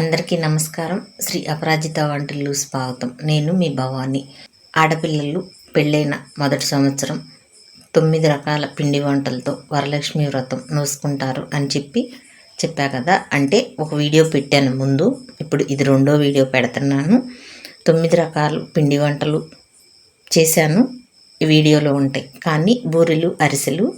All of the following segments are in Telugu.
అందరికీ నమస్కారం. శ్రీ అపరాజిత వంటలు స్వాగతం. నేను మీ భవాని. ఆడపిల్లలు పెళ్ళైన మొదటి సంవత్సరం తొమ్మిది రకాల పిండి వంటలతో వరలక్ష్మి వ్రతం నోసుకుంటారు అని చెప్పి చెప్పా కదా. అంటే ఒక వీడియో పెట్టాను ముందు. ఇప్పుడు ఇది రెండో వీడియో పెడుతున్నాను. తొమ్మిది రకాల పిండి వంటలు చేశాను. ఈ వీడియోలో ఉంటాయి. కానీ బూరెలు అరిసెలు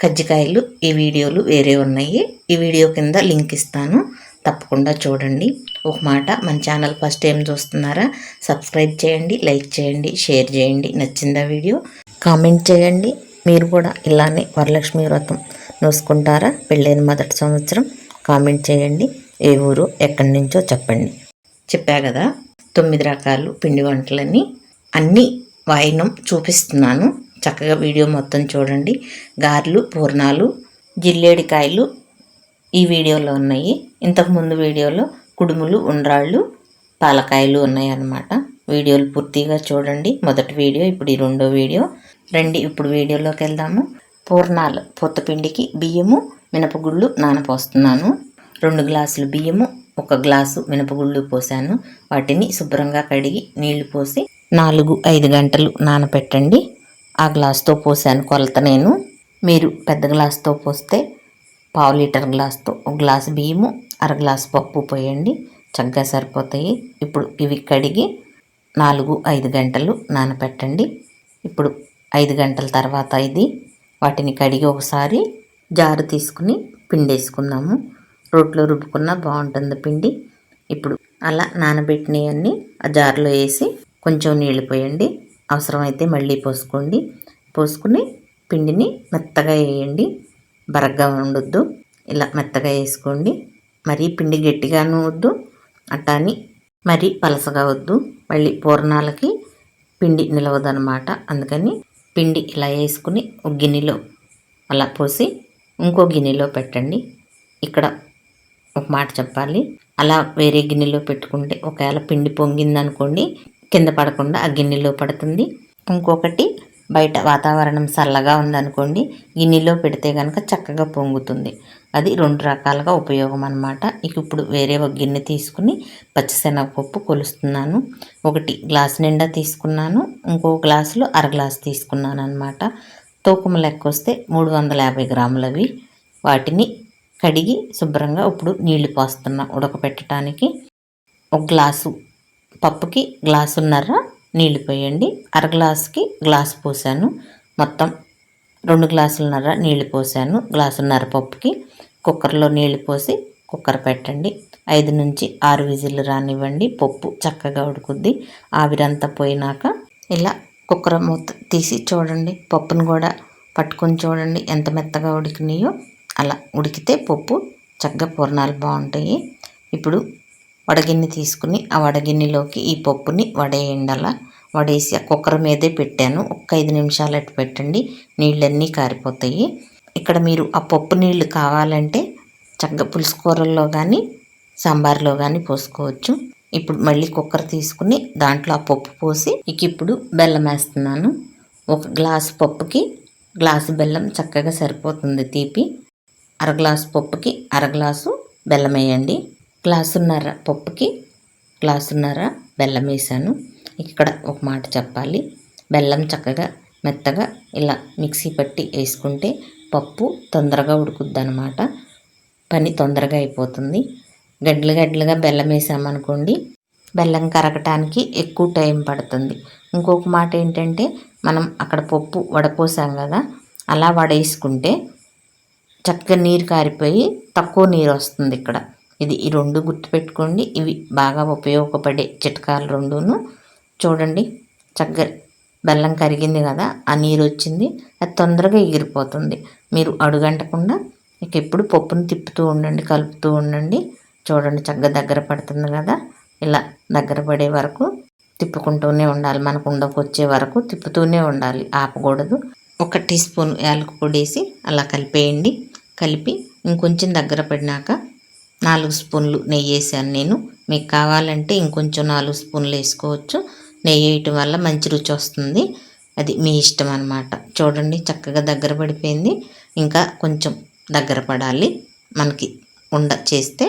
కజ్జికాయలు ఈ వీడియోలు వేరే ఉన్నాయి. ఈ వీడియో కింద లింక్ ఇస్తాను. తప్పకుండా చూడండి. ఒక మాట మన ఛానల్ ఫస్ట్ టైం చూస్తున్నారా సబ్స్క్రైబ్ చేయండి లైక్ చేయండి షేర్ చేయండి. నచ్చిందా వీడియో? కామెంట్ చేయండి. మీరు కూడా ఇలానే వరలక్ష్మి వ్రతం నోసుకుంటారా పెళ్ళైన మొదటి సంవత్సరం కామెంట్ చేయండి. ఏ ఊరు ఎక్కడి నుంచో చెప్పండి. చెప్పా కదా తొమ్మిది రకాలు పిండి వంటలని. అన్నీ వాయినం చూపిస్తున్నాను. చక్కగా వీడియో మొత్తం చూడండి. గారెలు పూర్ణాలు జిల్లేడికాయలు ఈ వీడియోలో ఉన్నాయి. ఇంతకుముందు వీడియోలో కుడుములు ఉండ్రాళ్ళు పాలకాయలు ఉన్నాయి అన్నమాట వీడియోలు పూర్తిగా చూడండి. మొదటి వీడియో ఇప్పుడు ఈ రెండో వీడియో. రండి ఇప్పుడు వీడియోలోకి వెళ్దాము. పూర్ణాలు పొత్తపిండికి బియ్యము మినపగుళ్ళు నానపోస్తున్నాను. రెండు గ్లాసులు బియ్యము ఒక గ్లాసు మినపగుళ్ళు పోసాను వాటిని శుభ్రంగా కడిగి నీళ్ళు పోసి నాలుగు ఐదు గంటలు నానపెట్టండి. ఆ గ్లాస్తో పోసాను కొలత నేను. మీరు పెద్ద గ్లాస్తో పోస్తే పావు లీటర్ గ్లాస్తో ఒక గ్లాస్ బియ్యము అర గ్లాస్ పప్పు పోయండి చక్కగా సరిపోతాయి. ఇప్పుడు ఇవి కడిగి నాలుగు ఐదు గంటలు నానబెట్టండి ఇప్పుడు ఐదు గంటల తర్వాత ఇది వాటిని కడిగి ఒకసారి జారు తీసుకుని పిండేసుకుందాము. రోట్లో రుబ్బుకున్న బాగుంటుంది పిండి. ఇప్పుడు అలా నానబెట్టినవన్నీ ఆ జారులో వేసి కొంచెం నీళ్ళు పోయండి. అవసరమైతే మళ్ళీ పోసుకోండి. పోసుకుని పిండిని మెత్తగా వేయండి. బరగ్గా ఉండొద్దు. ఇలా మెత్తగా వేసుకోండి. మరీ పిండి గట్టిగాను వద్దు. అట్టాని మరీ పలసగా వద్దు. మళ్ళీ పూర్ణాలకి పిండి నిలవదనమాట అందుకని పిండి ఇలా వేసుకుని ఒక గిన్నెలో అలా పోసి ఇంకో గిన్నెలో పెట్టండి. ఇక్కడ ఒక మాట చెప్పాలి. అలా వేరే గిన్నెలో పెట్టుకుంటే ఒకవేళ పిండి పొంగిందనుకోండి కింద పడకుండా ఆ గిన్నెలో పడుతుంది. ఇంకొకటి బయట వాతావరణం చల్లగా ఉందనుకోండి గిన్నెలో పెడితే కనుక చక్కగా పొంగుతుంది. అది రెండు రకాలుగా ఉపయోగం అనమాట ఇక ఇప్పుడు వేరే ఒక గిన్నె తీసుకుని పచ్చిశనగపప్పు కొలుస్తున్నాను. ఒకటి గ్లాస్ నిండా తీసుకున్నాను. ఇంకో గ్లాసులో అర గ్లాస్ తీసుకున్నాను అనమాట తూకం లెక్క వస్తే మూడు వందల యాభై గ్రాములవి. వాటిని కడిగి శుభ్రంగా ఇప్పుడు నీళ్ళు పోస్తున్నా ఉడకపెట్టడానికి ఒక గ్లాసు పప్పుకి గ్లాసున్నర నీళ్ళు పోయండి. అర గ్లాస్కి గ్లాస్ పోసాను. మొత్తం రెండు గ్లాసులన్నర నీళ్ళు పోసాను. గ్లాసున్నర పప్పుకి కుక్కర్లో నీళ్ళు పోసి కుక్కర్ పెట్టండి. ఐదు నుంచి ఆరు విజిల్లు రానివ్వండి. పప్పు చక్కగా ఉడుకుద్ది. ఆవిరంతా పోయినాక ఇలా కుక్కర్ మూత తీసి చూడండి. పప్పును కూడా పట్టుకొని చూడండి. ఎంత మెత్తగా ఉడికినాయో. అలా ఉడికితే పప్పు చక్కగా పూర్ణాలు బాగుంటాయి. ఇప్పుడు వడగిన్నె తీసుకుని ఆ వడగిన్నెలోకి ఈ పప్పుని వడేయండి వడేసి ఆ కుక్కర్ మీదే పెట్టాను. ఒక్క ఐదు నిమిషాలు అటు పెట్టండి. నీళ్ళన్నీ కారిపోతాయి. ఇక్కడ మీరు ఆ పప్పు నీళ్ళు కావాలంటే చక్కగా పులుసు కూరల్లో కానీ సాంబార్లో కానీ పోసుకోవచ్చు. ఇప్పుడు మళ్ళీ కుక్కర్ తీసుకుని దాంట్లో ఆ పప్పు పోసి ఇక ఇప్పుడు బెల్లం వేస్తున్నాను. ఒక గ్లాసు పప్పుకి గ్లాసు బెల్లం చక్కగా సరిపోతుంది తీపి. అర గ్లాసు పప్పుకి అర గ్లాసు బెల్లం వేయండి. గ్లాసున్నర పప్పుకి గ్లాసున్నర బెల్లం వేసాను. ఇక్కడ ఒక మాట చెప్పాలి. బెల్లం చక్కగా మెత్తగా ఇలా మిక్సీ పట్టి వేసుకుంటే పప్పు తొందరగా ఉడుకుద్ది అనమాట పని తొందరగా అయిపోతుంది. గడ్డలు గడ్డలుగా బెల్లం వేసామనుకోండి బెల్లం కరగటానికి ఎక్కువ టైం పడుతుంది. ఇంకొక మాట ఏంటంటే మనం అక్కడ పప్పు వడపోసాం కదా అలా వడేసుకుంటే చక్కగా నీరు కారిపోయి తక్కువ నీరు వస్తుంది ఇక్కడ. ఇది ఈ రెండు గుర్తుపెట్టుకోండి. ఇవి బాగా ఉపయోగపడే చిట్కాలు రెండును. చూడండి చక్కగా బెల్లం కరిగింది కదా ఆ నీరు వచ్చింది అది తొందరగా ఎగిరిపోతుంది. మీరు అడుగంటకుండా ఇక ఎప్పుడు పప్పును తిప్పుతూ ఉండండి కలుపుతూ ఉండండి. చూడండి చక్కగా దగ్గర పడుతుంది కదా ఇలా దగ్గర పడే వరకు తిప్పుకుంటూనే ఉండాలి. మనకు ఉండకు వచ్చే వరకు తిప్పుతూనే ఉండాలి ఆపకూడదు. ఒక టీ స్పూన్ యాలకు పొడేసి అలా కలిపేయండి. కలిపి ఇంకొంచెం దగ్గర పడినాక నాలుగు స్పూన్లు నెయ్యి వేసాను నేను. మీకు కావాలంటే ఇంకొంచెం నాలుగు స్పూన్లు వేసుకోవచ్చు. నెయ్యి వేయటం వల్ల మంచి రుచి వస్తుంది. అది మీ ఇష్టం అనమాట చూడండి చక్కగా దగ్గర పడిపోయింది. ఇంకా కొంచెం దగ్గర పడాలి. మనకి ఉండ చేస్తే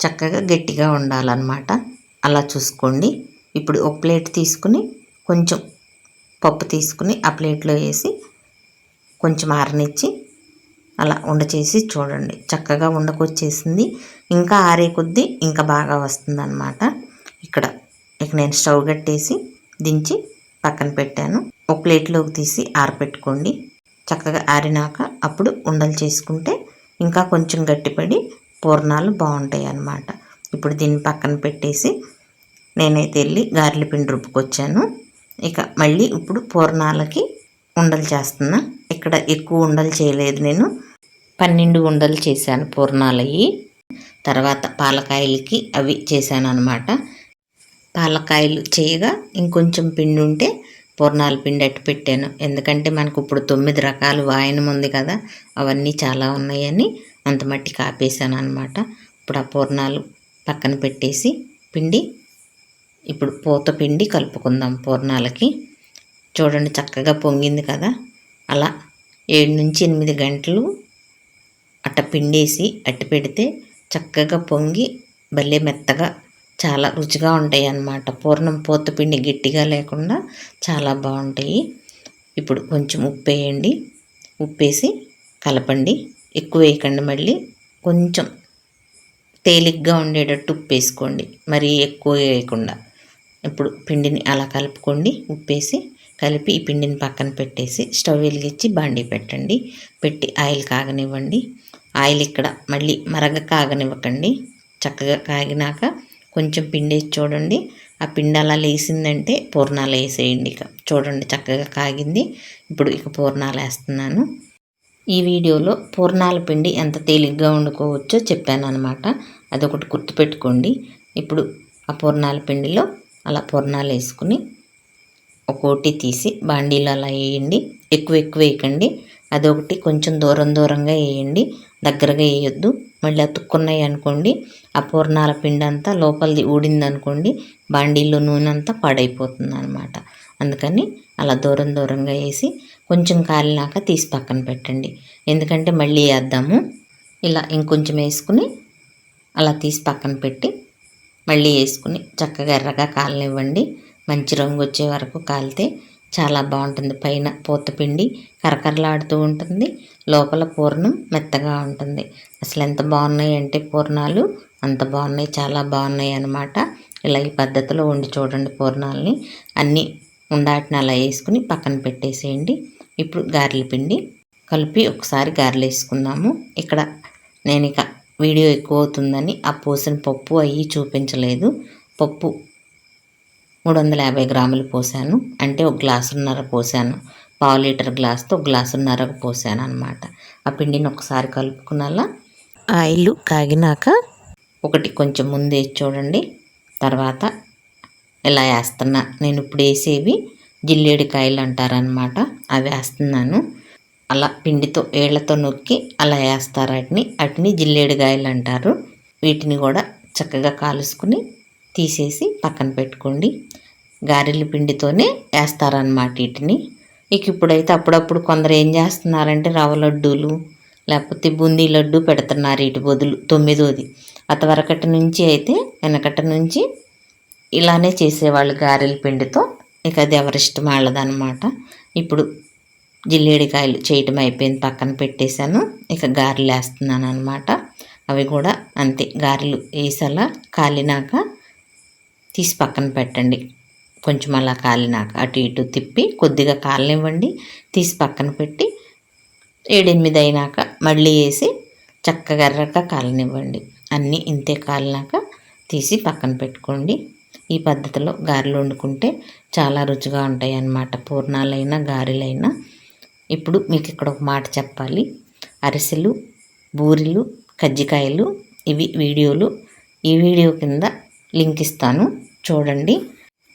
చక్కగా గట్టిగా ఉండాలన్నమాట. అలా చూసుకోండి. ఇప్పుడు ఒక ప్లేట్ తీసుకుని కొంచెం పప్పు తీసుకుని ఆ ప్లేట్లో వేసి కొంచెం ఆరనిచ్చి అలా ఉండ చేసి చూడండి. చక్కగా ఉండకొచ్చేసింది ఇంకా ఆరే కొద్దీ ఇంకా బాగా వస్తుందన్నమాట. ఇక్కడ ఇక నేను స్టవ్ కట్టేసి దించి పక్కన పెట్టాను. ఒక ప్లేట్లోకి తీసి ఆరపెట్టుకోండి. చక్కగా ఆరినాక అప్పుడు ఉండలు చేసుకుంటే ఇంకా కొంచెం గట్టిపడి పూర్ణాలు బాగుంటాయి అన్నమాట. ఇప్పుడు దీన్ని పక్కన పెట్టేసి నేనైతే వెళ్ళి గారెల పిండి రుబ్బుకొచ్చాను. ఇక మళ్ళీ ఇప్పుడు పూర్ణాలకి ఉండలు చేస్తున్నా. ఇక్కడ ఎక్కువ ఉండలు చేయలేదు నేను. పన్నెండు ఉండలు చేశాను పూర్ణాలయ్యి తర్వాత పాలకాయలకి అవి చేశాను అనమాట పాలకాయలు చేయగా ఇంకొంచెం పిండి ఉంటే పూర్ణాల పిండి అట్టు పెట్టాను. ఎందుకంటే మనకు ఇప్పుడు తొమ్మిది రకాలు వాయనం ఉంది కదా అవన్నీ చాలా ఉన్నాయని అంత మట్టి కాపేశాను అనమాట ఇప్పుడు ఆ పూర్ణాలు పక్కన పెట్టేసి పిండి ఇప్పుడు పూత పిండి కలుపుకుందాం పూర్ణాలకి. చూడండి చక్కగా పొంగింది కదా. అలా ఏడు నుంచి ఎనిమిది గంటలు అట్ట పిండేసి అట్టి పెడితే చక్కగా పొంగి భలే మెత్తగా చాలా రుచిగా ఉంటాయి అన్నమాట పూర్ణం పూత పిండి గట్టిగా లేకుండా చాలా బాగుంటాయి. ఇప్పుడు కొంచెం ఉప్పు వేయండి. ఉప్పేసి కలపండి. ఎక్కువ వేయకండి మళ్ళీ. కొంచెం తేలిగ్గా ఉండేటట్టు ఉప్పు వేసుకోండి. మరీ ఎక్కువ వేయకుండా. ఇప్పుడు పిండిని అలా కలుపుకోండి. ఉప్పేసి కలిపి ఈ పిండిని పక్కన పెట్టేసి స్టవ్ వెలిగించి బాండీ పెట్టండి. పెట్టి ఆయిల్ కాగనివ్వండి. ఆయిల్ ఇక్కడ మళ్ళీ మరగ కాగనివ్వకండి. చక్కగా కాగినాక కొంచెం పిండి వేసి చూడండి. ఆ పిండి అలా లేసిందంటే పూర్ణాలు వేసేయండి ఇక. చూడండి చక్కగా కాగింది. ఇప్పుడు ఇక పూర్ణాలు వేస్తున్నాను. ఈ వీడియోలో పూర్ణాల పిండి ఎంత తేలిగ్గా వండుకోవచ్చో చెప్పాను అనమాట అదొకటి గుర్తుపెట్టుకోండి. ఇప్పుడు ఆ పూర్ణాల పిండిలో అలా పూర్ణాలు వేసుకుని ఒక్కోటి తీసి బాండీలో అలా వేయండి. ఎక్కువ ఎక్కువ వేయకండి. అదొకటి. కొంచెం దూరం దూరంగా వేయండి. దగ్గరగా వేయొద్దు. మళ్ళీ అతుక్కున్నాయి అనుకోండి ఆ పూర్ణాల పిండి అంతా లోపలిది ఊడింది అనుకోండి బాండీలో నూనె అంతా పాడైపోతుంది అనమాట అందుకని అలా దూరం దూరంగా వేసి కొంచెం కాలినాక తీసి పక్కన పెట్టండి. ఎందుకంటే మళ్ళీ వేద్దాము. ఇలా ఇంకొంచెం వేసుకుని అలా తీసి పక్కన పెట్టి మళ్ళీ వేసుకుని చక్కగా ఎర్రగా కాలనివ్వండి. మంచి రంగు వచ్చే వరకు కాలితే చాలా బాగుంటుంది. పైన పూతపిండి కరకరలాడుతూ ఉంటుంది. లోపల పూర్ణం మెత్తగా ఉంటుంది. అసలు ఎంత బాగున్నాయి అంటే పూర్ణాలు అంత బాగున్నాయి చాలా బాగున్నాయి అన్నమాట. ఇలా ఈ పద్ధతిలో వండి చూడండి పూర్ణాలని. అన్నీ ఉండాటిని అలా వేసుకుని పక్కన పెట్టేసేయండి. ఇప్పుడు గారెల పిండి కలిపి ఒకసారి గారెలు వేసుకుందాము. ఇక్కడ నేను ఇక వీడియో ఎక్కువ అవుతుందని ఆ పోసిన పప్పు అయ్యి చూపించలేదు. పప్పు మూడు వందల యాభై గ్రాములు పోసాను. అంటే ఒక గ్లాసున్నర పోసాను. పావు లీటర్ గ్లాస్తో ఒక గ్లాసున్నర పోసాను అనమాట ఆ పిండిని ఒకసారి కలుపుకున్నలా? ఆయిల్ కాగినాక ఒకటి కొంచెం ముందే చూడండి. తర్వాత ఇలా వేస్తున్నా. నేను ఇప్పుడు వేసేవి జిల్లేడికాయలు అంటారనమాట అవి వేస్తున్నాను. అలా పిండితో ఏళ్ళతో నొక్కి అలా వేస్తారు వాటిని. వాటిని జిల్లేడికాయలు అంటారు. వీటిని కూడా చక్కగా కాలుసుకుని తీసేసి పక్కన పెట్టుకోండి. గారెల పిండితోనే వేస్తారనమాట వీటిని. ఇక ఇప్పుడైతే అప్పుడప్పుడు కొందరు ఏం చేస్తున్నారంటే రవ్వ లడ్డూలు లేకపోతే బూందీ లడ్డు పెడుతున్నారు ఇటు బదులు తొమ్మిదోది. అతవరకటి నుంచి అయితే వెనకటి నుంచి ఇలానే చేసేవాళ్ళు గారెల పిండితో. ఇక అది ఎవరిష్టం వాళ్ళదనమాట ఇప్పుడు జిల్లేడికాయలు చేయటం అయిపోయింది పక్కన పెట్టేశాను. ఇక గారెలు వేస్తున్నాను అనమాట అవి కూడా అంతే గారెలు వేసేలా కాలినాక తీసి పక్కన పెట్టండి. కొంచెం అలా కాలినాక అటు ఇటు తిప్పి కొద్దిగా కాలనివ్వండి తీసి పక్కన పెట్టి ఏడెనిమిది అయినాక మళ్ళీ వేసి చక్కగా ఎర్రగా కాలనివ్వండి అన్నీ ఇంతే కాలినాక తీసి పక్కన పెట్టుకోండి. ఈ పద్ధతిలో గారెలు వండుకుంటే చాలా రుచిగా ఉంటాయి అన్నమాట పూర్ణాలైనా గారెలైనా. ఇప్పుడు మీకు ఇక్కడ ఒక మాట చెప్పాలి. అరిసెలు బూరెలు కజ్జికాయలు ఇవి వీడియోలు. ఈ వీడియో కింద లింక్ ఇస్తాను. చూడండి.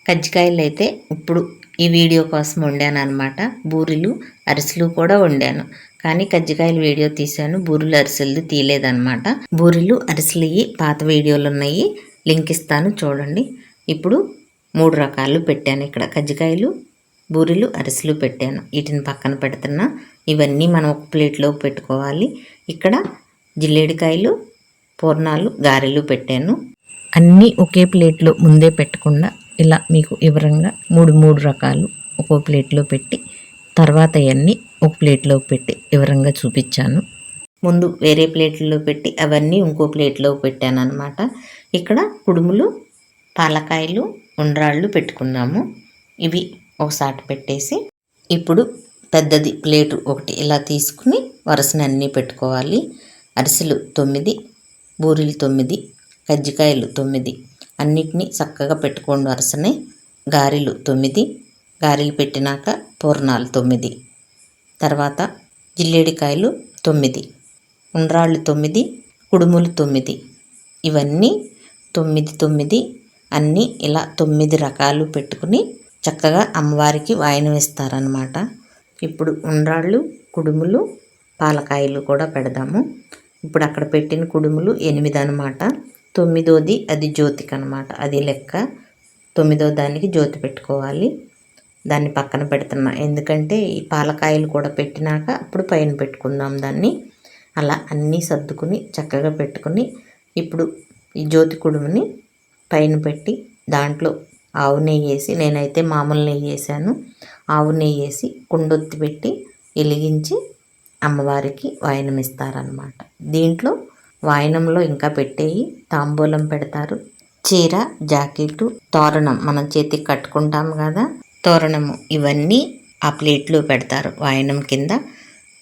కజ్జికాయలు అయితే ఇప్పుడు ఈ వీడియో కోసం వండాను అనమాట బూరెలు అరిసెలు కూడా వండాను. కానీ కజ్జికాయలు వీడియో తీశాను. బూరెలు అరిసెలు తీయలేదన్నమాట. బూరెలు అరిసెలు పాత వీడియోలు ఉన్నాయి. లింక్ ఇస్తాను చూడండి. ఇప్పుడు మూడు రకాలు పెట్టాను ఇక్కడ. కజ్జికాయలు బూరెలు అరిసెలు పెట్టాను. వీటిని పక్కన పెడుతున్నా. ఇవన్నీ మనం ఒక ప్లేట్లో పెట్టుకోవాలి. ఇక్కడ జిల్లేడికాయలు పూర్ణాలు గారెలు పెట్టాను. అన్నీ ఒకే ప్లేట్లో ముందే పెట్టకుండా ఇలా మీకు వివరంగా మూడు మూడు రకాలు ఒక్కో ప్లేట్లో పెట్టి తర్వాత అవన్నీ ఒక ప్లేట్లో పెట్టి వివరంగా చూపించాను. ముందు వేరే ప్లేట్లో పెట్టి అవన్నీ ఇంకో ప్లేట్లో పెట్టాను అనమాట ఇక్కడ కుడుములు పాలకాయలు ఉండ్రాళ్ళు పెట్టుకున్నాము. ఇవి ఒకసారి పెట్టేసి ఇప్పుడు పెద్దది ప్లేటు ఒకటి ఇలా తీసుకుని వరుసని అన్నీ పెట్టుకోవాలి. అరిసెలు తొమ్మిది బూరెలు తొమ్మిది కజ్జికాయలు తొమ్మిది. అన్నిటినీ చక్కగా పెట్టుకోండి వరుసనే గారెలు తొమ్మిది గారెలు పెట్టినాక పూర్ణాలు తొమ్మిది. తర్వాత జిల్లేడికాయలు తొమ్మిది ఉండ్రాళ్ళు తొమ్మిది కుడుములు తొమ్మిది. ఇవన్నీ తొమ్మిది తొమ్మిది అన్నీ ఇలా తొమ్మిది రకాలు పెట్టుకుని చక్కగా అమ్మవారికి వాయనం ఇస్తారనమాట ఇప్పుడు ఉండ్రాళ్ళు కుడుములు పాలకాయలు కూడా పెడదాము. ఇప్పుడు అక్కడ పెట్టిన కుడుములు ఎనిమిది అనమాట తొమ్మిదోది అది జ్యోతికి అనమాట అది లెక్క. తొమ్మిదో దానికి జ్యోతి పెట్టుకోవాలి. దాన్ని పక్కన పెడుతున్నా. ఎందుకంటే ఈ పాలకాయలు కూడా పెట్టినాక అప్పుడు పైన పెట్టుకుందాం దాన్ని. అలా అన్నీ సర్దుకుని చక్కగా పెట్టుకుని ఇప్పుడు ఈ జ్యోతి కుడుముని పైన పెట్టి దాంట్లో ఆవు నెయ్యి వేసి నేనైతే మామూలు నెయ్యి వేసాను. ఆవు నెయ్యి వేసి కుండొత్తి పెట్టి వెలిగించి అమ్మవారికి వాయనమిస్తారనమాట దీంట్లో వాయనంలో ఇంకా పెట్టేయి తాంబూలం పెడతారు. చీర జాకెట్ తోరణం మనం చేతికి కట్టుకుంటాం కదా తోరణము ఇవన్నీ ఆ ప్లేట్లో పెడతారు వాయనం కింద.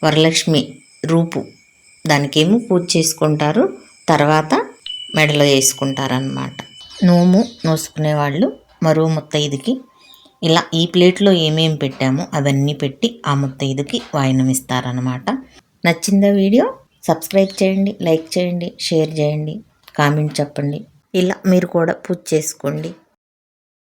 వరలక్ష్మి రూపు దానికేమో పూజ చేసుకుంటారు తర్వాత మెడలో వేసుకుంటారనమాట నోము నోసుకునే వాళ్ళు మరో ముత్తైదుకి ఇలా ఈ ప్లేట్లో ఏమేమి పెట్టామో అవన్నీ పెట్టి ఆ ముత్తైదుకి వాయనం ఇస్తారనమాట నచ్చిందా వీడియో? సబ్స్క్రైబ్ చేయండి లైక్ చేయండి షేర్ చేయండి కామెంట్ చెప్పండి. ఇలా మీరు కూడా పూజ చేసుకోండి.